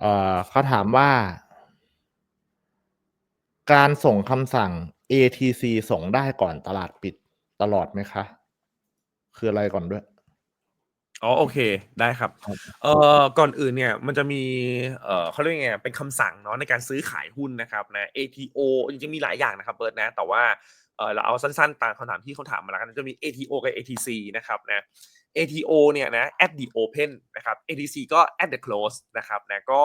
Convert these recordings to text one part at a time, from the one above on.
เอ่อเขาถามว่า การส่งคำสั่ง ATC ส่งได้ก่อนตลาดปิดตลอดไหมคะ คืออะไรก่อนด้วย?อ๋อโอเค ได้ครับครับเอ่อก่อนอื่นเนี่ย มันจะมี เอ่อเขาเรียกว่าไงอะเป็นคำสั่งเนาะในการซื้อขายหุ้นนะครับนะ ATO จริงๆมีหลายอย่างนะครับเบิร์ตนะ แต่ว่า เอ่อเราเอาสั้นๆตามคำถามที่เขาถามมาแล้วกันจะมี ATO กับ ATC นะครับนะ ATO เนี่ยนะ at the open นะครับ ATC ก็ at the close นะครับนะก็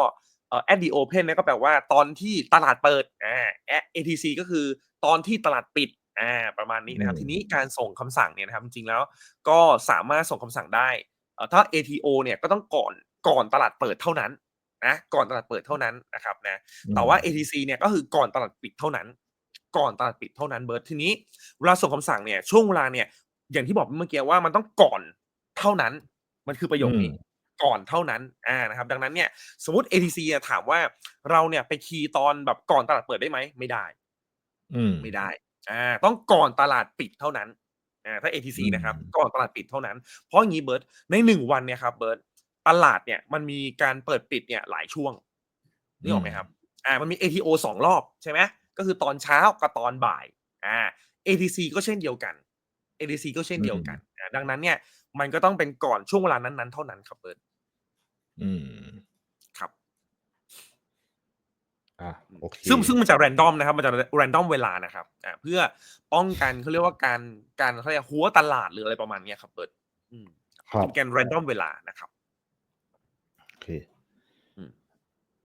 เอ่อ at the open เนี่ยก็แปลว่าตอนที่ตลาดเปิดอา a ATC ก็คือตอนที่ตลาดปิดอาประมาณนี้นะครับอืมทีนี้การส่งคำสั่งเนี่ยนะครับจริงๆแล้วก็สามารถส่งคำสั่งได้เอ่อถ้า ATO เนี่ยก็ต้องก่อนก่อนตลาดเปิดเท่านั้นนะก่อนตลาดเปิดเท่านั้นนะครับนะอืแต่ว่าม ATC เนี่ยก็คือก่อนตลาดปิดเท่านั้น ก่อนตลาดปิดเท่านั้นเบิร์ตทีนี้เวลาส่งคำสั่งเนี่ยช่วงเวลาเนี่ยอย่างที่บอกเมื่อกี้ว่ามันต้องก่อนเท่านั้น มันคือประโยอืคมนี้ก่อนเท่านั้นอานะครับ ดังนั้นเนี่ยสมมุติ ATC อะถามว่าเราเนี่ยไปคีย์ตอนแบบก่อนตลาดเปิดได้ไหม?ไม่ได้ อืมไม่ได้อาต้องก่อนตลาดปิดเท่านั้นอาถ้า ATC อืนะครับมก่อนตลาดปิดเท่านั้น เพราะอย่างงี้เบิร์ตใน1วันเนี่ยครับเบิร์ตตลาดเนี่ยมันมีการเปิดปิดเนี่ยหลายช่วงนึอืกออกมไหมครับ?อามันมี ATO 2รอบใช่ไหม ก็คือตอนเช้ากับตอนบ่ายอา ATC ก็เช่นเดียวกัน ATC ก็เช่นอืเดียวกัมนอาดังนั้นเนี่ย มันก็ต้องเป็นก่อนช่วงเวลานั้นๆ เท่านั้นครับเบิร์ตอืมครับอาอืมโอเคซึ่งซึ่งมันจะ random นะครับมันจะ random เวลานะครับอ่าเพื่อป้องกันเขาเรียกว่าการการเขาเรียกหัวตลาดหรืออะไรประมาณเนี้ยครับเบิร์ตอืมครัเป็บนการ random เวลานะครับโอเค